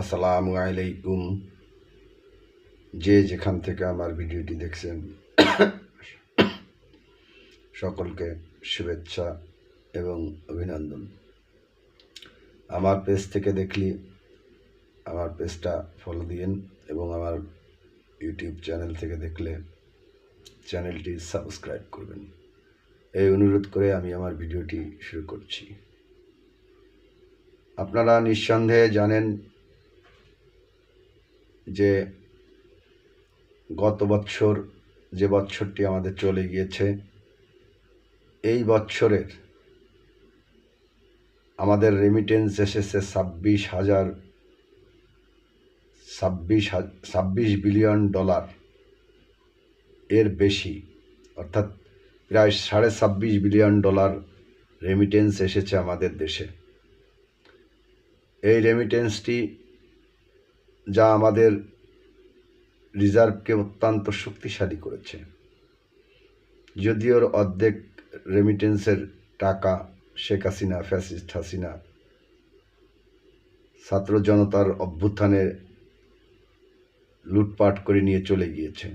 আসসালামু আলাইকুম। যে যেখান থেকে আমার ভিডিওটি দেখছেন, সকলকে শুভেচ্ছা এবং অভিনন্দন। আমার পেজ থেকে দেখলি আমার পেজটা ফলো দিয়েন এবং আমার ইউটিউব চ্যানেল থেকে দেখলে চ্যানেলটি সাবস্ক্রাইব করবেন। এই অনুরোধ করে আমি আমার ভিডিওটি শুরু করছি। আপনারা নিঃসন্দেহে জানেন যে গত বৎসর যে বছরটি আমাদের চলে গিয়েছে, এই বৎসরের আমাদের রেমিটেন্স এসেছে ছাব্বিশ হাজার, ছাব্বিশ ছাব্বিশ বিলিয়ন ডলার এর বেশি। অর্থাৎ প্রায় সাড়ে ছাব্বিশ বিলিয়ন ডলার রেমিটেন্স এসেছে আমাদের দেশে। এই রেমিটেন্সটি যা আমাদের রিজার্ভকে অত্যন্ত শক্তিশালী করেছে। যদিও অর্ধেক রেমিটেন্সের টাকা শেখ হাসিনা ফ্যাসিস্ট হাসিনা, ছাত্র জনতার অভ্যুত্থানে লুটপাট করে নিয়ে চলে গিয়েছে।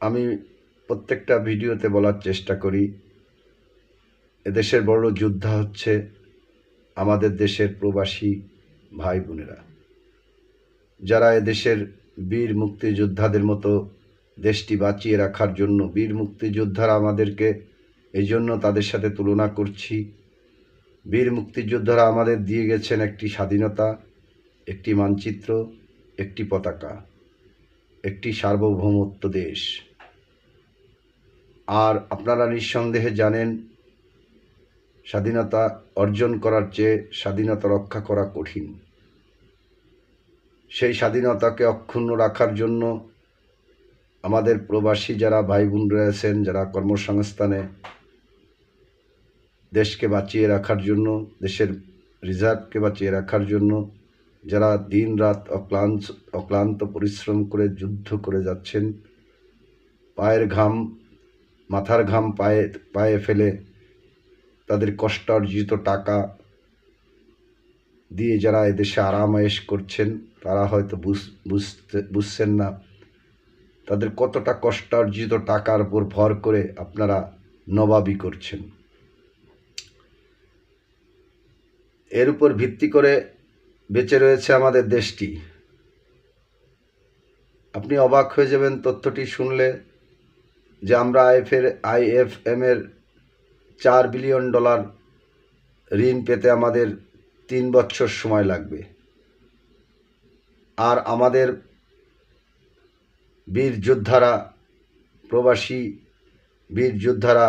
আমি প্রত্যেকটা ভিডিওতে বলার চেষ্টা করি, এদেশের বড় যোদ্ধা হচ্ছে আমাদের দেশের প্রবাসী ভাই বোনেরা যারা এদেশের বীর মুক্তিযোদ্ধাদের মতো দেশটি বাঁচিয়ে রাখার জন্য বীর মুক্তিযোদ্ধারা আমাদেরকে এই জন্য তাদের সাথে তুলনা করছি, বীর মুক্তিযোদ্ধারা আমাদের দিয়ে গেছেন একটি স্বাধীনতা, একটি মানচিত্র, একটি পতাকা, একটি সার্বভৌমত্ব দেশ। আর আপনারা নিঃসন্দেহে জানেন, স্বাধীনতা অর্জন করার চেয়ে স্বাধীনতা রক্ষা করা কঠিন। সেই স্বাধীনতাকে অক্ষুণ্ণ রাখার জন্য আমাদের প্রবাসী যারা ভাই বোন রয়েছেন, যারা কর্মসংস্থানে দেশকে বাঁচিয়ে রাখার জন্য, দেশের রিজার্ভকে বাঁচিয়ে রাখার জন্য, যারা দিন রাত অক্লান্ত অক্লান্ত পরিশ্রম করে যুদ্ধ করে যাচ্ছেন, পায়ের ঘাম, মাথার ঘাম পায়ে পায়ে ফেলে তাদের কষ্ট অর্জিত টাকা দিয়ে যারা এদেশে আরামায়েশ করছেন, তারা হয়তো বুঝতে, বুঝছেন না। তাদের কতটা কষ্টার্জিত টাকার উপর ভর করে আপনারা নবাবি করছেন। এর উপর ভিত্তি করে বেঁচে রয়েছে আমাদের দেশটি। আপনি অবাক হয়ে যাবেন তথ্যটি শুনলে যে আমরা আইএফের আইএফএম এর চার বিলিয়ন ডলার ঋণ পেতে আমাদের তিন বছর সময় লাগবে। আর আমাদের বীর যোদ্ধারা, প্রবাসী বীর যোদ্ধারা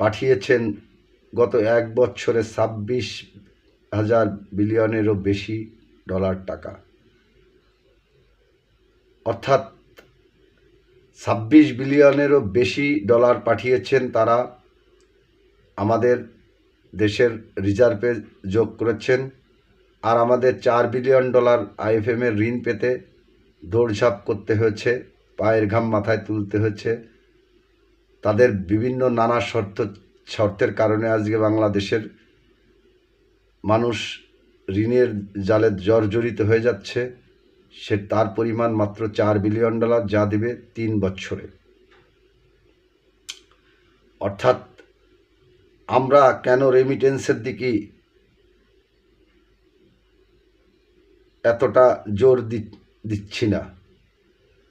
পাঠিয়েছেন গত এক বছরে ছাব্বিশ হাজার বিলিয়নেরও বেশি ডলার টাকা। অর্থাৎ ছাব্বিশ বিলিয়নেরও বেশি ডলার পাঠিয়েছেন তারা আমাদের দেশের রিজার্ভে যোগ করেছেন আর আমাদের চার বিলিয়ন ডলার আইএফএমের ঋণ পেতে দৌড়ঝাঁপ করতে হয়েছে, পায়ের ঘাম মাথায় তুলতে হয়েছে। তাদের বিভিন্ন নানা শর্ত, শর্তের কারণে আজকে বাংলাদেশের মানুষ ঋণের জালে জর্জরিত হয়ে যাচ্ছে। সে, তার পরিমাণ মাত্র চার বিলিয়ন ডলার যা দেবে তিন বছরে। অর্থাৎ আমরা কেন রেমিটেন্সের দিকে এতটা জোর দিচ্ছি না?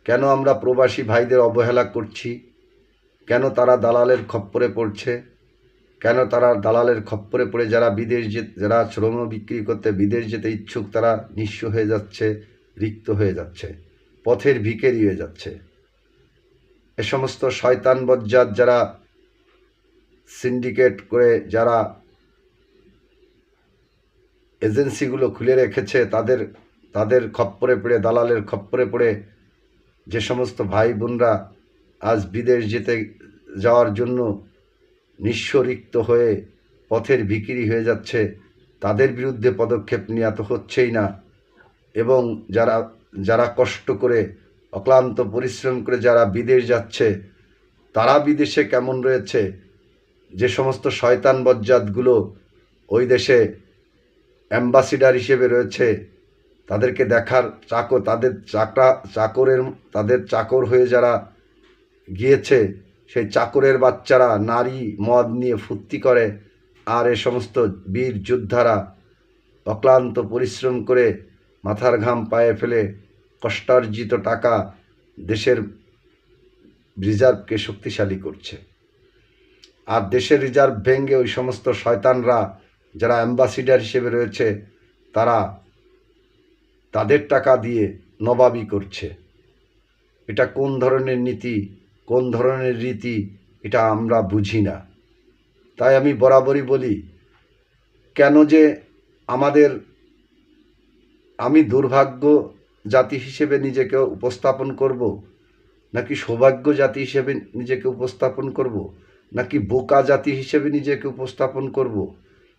কেন আমরা প্রবাসী ভাইদের অবহেলা করছি? কেন তারা দালালের খপ্পরে পড়ছে? কেন তারা দালালের খপ্পরে পড়ে যারা বিদেশ যে, যারা শ্রম বিক্রি করতে বিদেশ যেতে ইচ্ছুক, তারা নিঃস্ব হয়ে যাচ্ছে, রিক্ত হয়ে যাচ্ছে, পথের ভিকেরি হয়ে যাচ্ছে। এ সমস্ত শয়তান বজ্জাত যারা সিন্ডিকেট করে যারা এজেন্সিগুলো খুলে রেখেছে, তাদের তাদের খপ্পরে পড়ে, দালালের খপ্পরে পড়ে যে সমস্ত ভাই বোনরা আজ বিদেশ যেতে যাওয়ার জন্য নিঃস্বরিক্ত হয়ে পথের ভিকিরি হয়ে যাচ্ছে, তাদের বিরুদ্ধে পদক্ষেপ নেওয়া তো হচ্ছেই না। এবং যারা যারা কষ্ট করে, অক্লান্ত পরিশ্রম করে যারা বিদেশ যাচ্ছে, তারা বিদেশে কেমন রয়েছে? যে সমস্ত শয়তান বজ্জাতগুলো ওই দেশে অ্যাম্বাসিডার হিসেবে রয়েছে, তাদেরকে দেখার চাকর, তাদের চাকরা, চাকরের, তাদের চাকর হয়ে যারা গিয়েছে, সেই চাকরের বাচ্চারা নারী মদ নিয়ে ফুর্তি করে, আর এ সমস্ত বীর যোদ্ধারা অক্লান্ত পরিশ্রম করে মাথার ঘাম পায়ে ফেলে কষ্টার্জিত টাকা দেশের রিজার্ভকে শক্তিশালী করছে। আর দেশের রিজার্ভ ভেঙে ওই সমস্ত শয়তানরা যারা অ্যাম্বাসিডার হিসেবে রয়েছে, তারা তাদের টাকা দিয়ে নবাবি করছে। এটা কোন ধরনের নীতি, কোন ধরনের রীতি, এটা আমরা বুঝি না। তাই আমি বরাবরই বলি, কেন যে আমাদের, আমি দুর্ভাগ্য জাতি হিসেবে নিজেকে উপস্থাপন করব, নাকি সৌভাগ্য জাতি হিসেবে নিজেকে উপস্থাপন করব নাকি বোকা জাতি হিসেবে নিজেকে উপস্থাপন করব?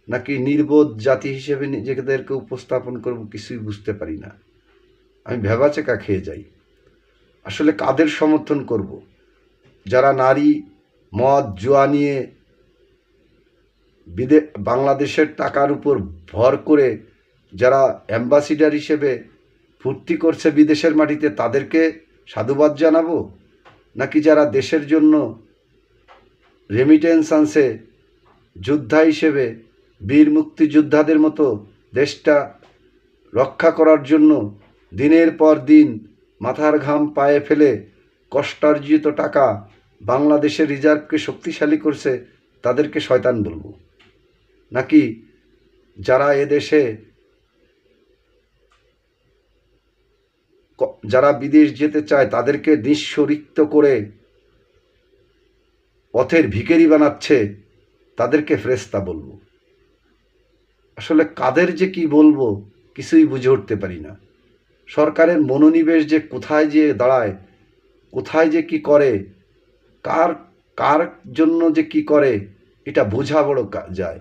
নাকি নির্বোধ জাতি হিসেবে নিজেদেরকে উপস্থাপন করব কিছুই বুঝতে পারি না। আমি ভেবাচেকা খেয়ে যাই। আসলে কাদের সমর্থন করব? যারা নারী, মদ, জুয়া নিয়ে বিদে, বাংলাদেশের টাকার উপর ভর করে যারা অ্যাম্বাসিডার হিসেবে ফুর্তি করছে বিদেশের মাটিতে, তাদেরকে সাধুবাদ জানাব? নাকি যারা দেশের জন্য রেমিটেন্স আনছে যোদ্ধা হিসেবে বীর মুক্তিযোদ্ধাদের মতো দেশটা রক্ষা করার জন্য দিনের পর দিন মাথার ঘাম পায়ে ফেলে কষ্টার্জিত টাকা বাংলাদেশের রিজার্ভকে শক্তিশালী করছে তাদেরকে শয়তান বলব নাকি যারা এদেশে যারা বিদেশ যেতে চায় তাদেরকে নিঃস্ব রিক্ত করে পথের ভিখারি বানাচ্ছে, তাদেরকে ফ্রেস্তা বলব। আসলে কাদের যে কি বলব, কিছুই বুঝে উঠতে পারি না। সরকারের মনোনিবেশ যে কোথায় যে দাঁড়ায়, কোথায় যে কি করে, কার কার জন্য যে কি করে, এটা বোঝা বড় যায়।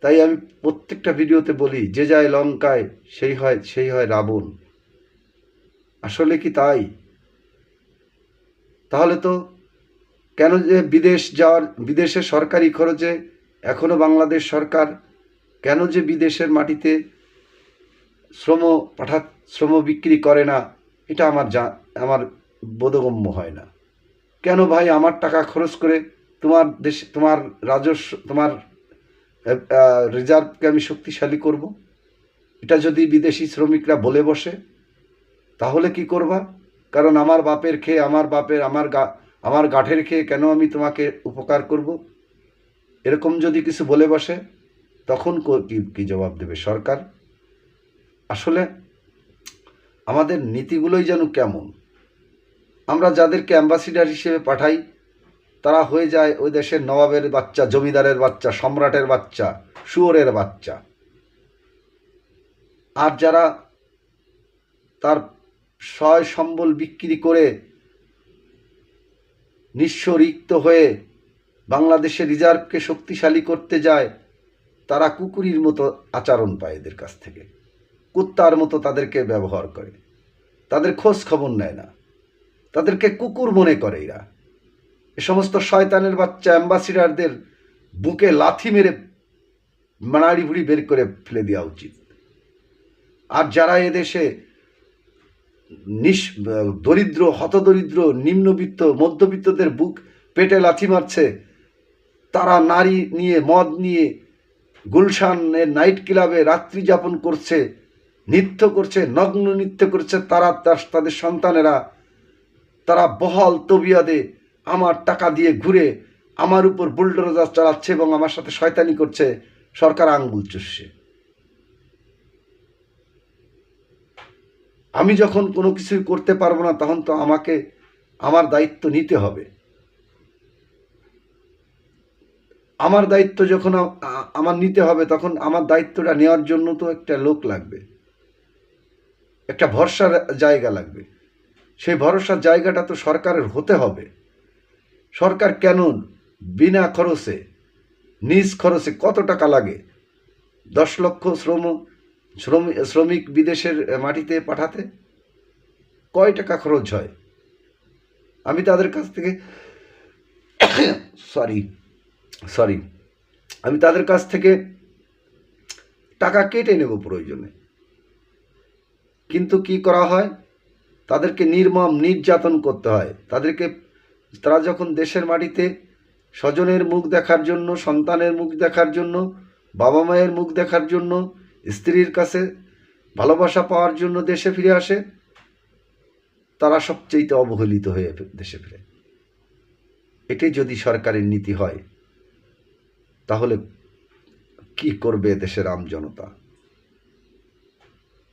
তাই আমি প্রত্যেকটা ভিডিওতে বলি, যে যায় লঙ্কায়, সেই হয় সেই হয় রাবণ। আসলে কি তাই? তাহলে তো কেন যে বিদেশ যাওয়ার, বিদেশে সরকারি খরচে এখনও বাংলাদেশ সরকার কেন যে বিদেশের মাটিতে শ্রম পাঠা শ্রম বিক্রি করে না, এটা আমার যা আমার বোধগম্য হয় না। কেন ভাই আমার টাকা খরচ করে তোমার দেশ, তোমার রাজস্ব, তোমার রিজার্ভকে আমি শক্তিশালী করব? এটা যদি বিদেশি শ্রমিকরা বলে বসে, তাহলে কি করবা? কারণ আমার বাপের খেয়ে, আমার বাপের, আমার গা আমার গাঠের খেয়ে কেন আমি তোমাকে উপকার করব? এরকম যদি কিছু বলে বসে, তখন কো- জবাব দেবে সরকার? আসলে আমাদের নীতিগুলোই যেন কেমন। আমরা যাদেরকে অ্যাম্বাসিডার হিসেবে পাঠাই, তারা হয়ে যায় ওই দেশের নবাবের বাচ্চা, জমিদারের বাচ্চা, সম্রাটের বাচ্চা, শুয়োরের বাচ্চা। আর যারা তার সয় সম্বল বিক্রি করে নিঃস্ব রিক্ত হয়ে বাংলাদেশের রিজার্ভকে শক্তিশালী করতে যায়, তারা কুকুরির মতো আচরণ পায় এদের কাছ থেকে। কুত্তার মতো তাদেরকে ব্যবহার করে। তাদের খোঁজ খবর নেয় না। তাদেরকে কুকুর মনে করে এরা। এ সমস্ত শয়তানের বাচ্চা অ্যাম্বাসিডারদের বুকে লাথি মেরে মানাড়ি ভুড়ি বের করে ফেলে দেওয়া উচিত। আর যারা এদেশে নিস দরিদ্র, হতদরিদ্র, নিম্নবিত্ত, মধ্যবিত্তদের বুক পেটে লাথি মারছে। তারা নারী নিয়ে, মদ নিয়ে, গুলশানের নাইট ক্লাবে রাত্রি যাপন করছে, নৃত্য করছে, নগ্ন নৃত্য করছে তারা, তার, তাদের সন্তানেরা। তারা বহাল তবিয়াদে আমার টাকা দিয়ে ঘুরে আমার উপর বুলডোজার চালাচ্ছে এবং আমার সাথে শয়তানি করছে। সরকার আঙ্গুল চুষছে। আমি যখন কোনো কিছুই করতে পারব না, তখন তো আমাকে, আমার দায়িত্ব নিতে হবে। আমার দায়িত্ব যখন আমার নিতে হবে, তখন আমার দায়িত্বটা নেওয়ার জন্য তো একটা লোক লাগবে। একটা ভরসার জায়গা লাগবে। সেই ভরসার জায়গাটা তো সরকারের হতে হবে। সরকার কেন বিনা খরচে, নিজ খরচে কত টাকা লাগে? দশ লক্ষ শ্রম শ্রমিক শ্রমিক বিদেশের মাটিতে পাঠাতে কয় টাকা খরচ হয়? আমি তাদের কাছ থেকে সরি সরি আমি তাদের কাছ থেকে টাকা কেটে নেব প্রয়োজনে। কিন্তু কি করা হয়? তাদেরকে নির্মম, নির্যাতন করতে হয়। তাদেরকে, তারা যখন দেশের মাটিতে স্বজনের মুখ দেখার জন্য, সন্তানের মুখ দেখার জন্য, বাবা মায়ের মুখ দেখার জন্য স্ত্রীর কাছে ভালোবাসা পাওয়ার জন্য দেশে ফিরে আসে, তারা সবচেয়ে অবহেলিত হয়ে দেশে ফিরে। এটাই যদি সরকারের নীতি হয়, তাহলে কি করবে দেশের আম জনতা?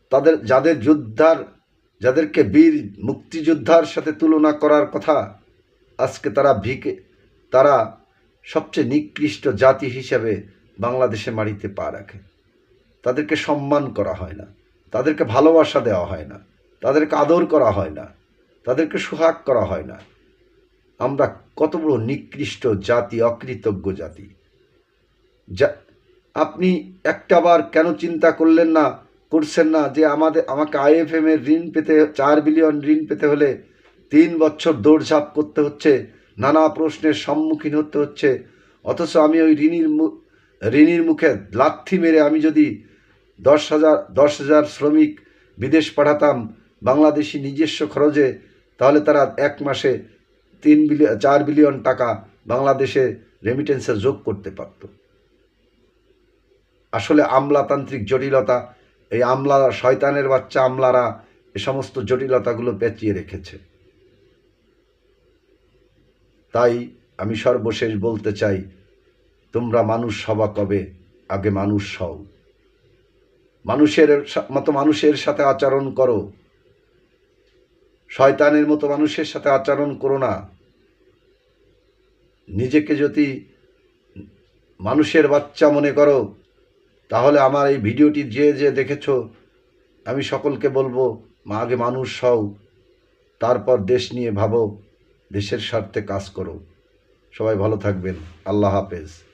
তাদের, যাদের যোদ্ধার, যাদেরকে বীর মুক্তিযোদ্ধার সাথে তুলনা করার কথা আজকে তারা ভিকে, তারা সবচেয়ে নিকৃষ্ট জাতি হিসেবে বাংলাদেশে মাটিতে পা রাখে। তাদেরকে সম্মান করা হয় না। তাদেরকে ভালোবাসা দেওয়া হয় না। তাদেরকে আদর করা হয় না। তাদেরকে সোহাগ করা হয় না। আমরা কত বড় নিকৃষ্ট জাতি, অকৃতজ্ঞ জাতি। যা, আপনি একটাবার কেন চিন্তা করলেন না, করছেন না যে আমাদের, আমাকে আইএফএম এর ঋণ পেতে, চার বিলিয়ন ঋণ পেতে হলে তিন বছর দৌড়ঝাঁপ করতে হচ্ছে, নানা প্রশ্নের সম্মুখীন হতে হচ্ছে, অথচ আমি ওই ঋণীর ঋণীর মুখে লাথি মেরে আমি যদি দশ হাজার দশ হাজার শ্রমিক বিদেশ পাঠাতাম বাংলাদেশি নিজস্ব খরচে, তাহলে তারা এক মাসে তিন বিলিয়ন চার বিলিয়ন টাকা বাংলাদেশে রেমিটেন্সে যোগ করতে পারত। আসলে আমলাতান্ত্রিক জটিলতা, এই আমলা, শয়তানের বাচ্চা আমলারা এ সমস্ত জটিলতাগুলো পেঁচিয়ে রেখেছে। তাই আমি সর্বশেষ বলতে চাই, তোমরা মানুষ সভা কবে? আগে মানুষ হও। মানুষের মতো মানুষের সাথে আচরণ করো। শয়তানের মতো মানুষের সাথে আচরণ করো না। নিজেকে যদি মানুষের বাচ্চা মনে করো, তাহলে আমার এই ভিডিওটি যে যে দেখেছ, আমি সকলকে বলব, মা আগে মানুষ হও, তারপর দেশ নিয়ে ভাবো, দেশের স্বার্থে কাজ করো। সবাই ভালো থাকবেন। আল্লাহ হাফেজ।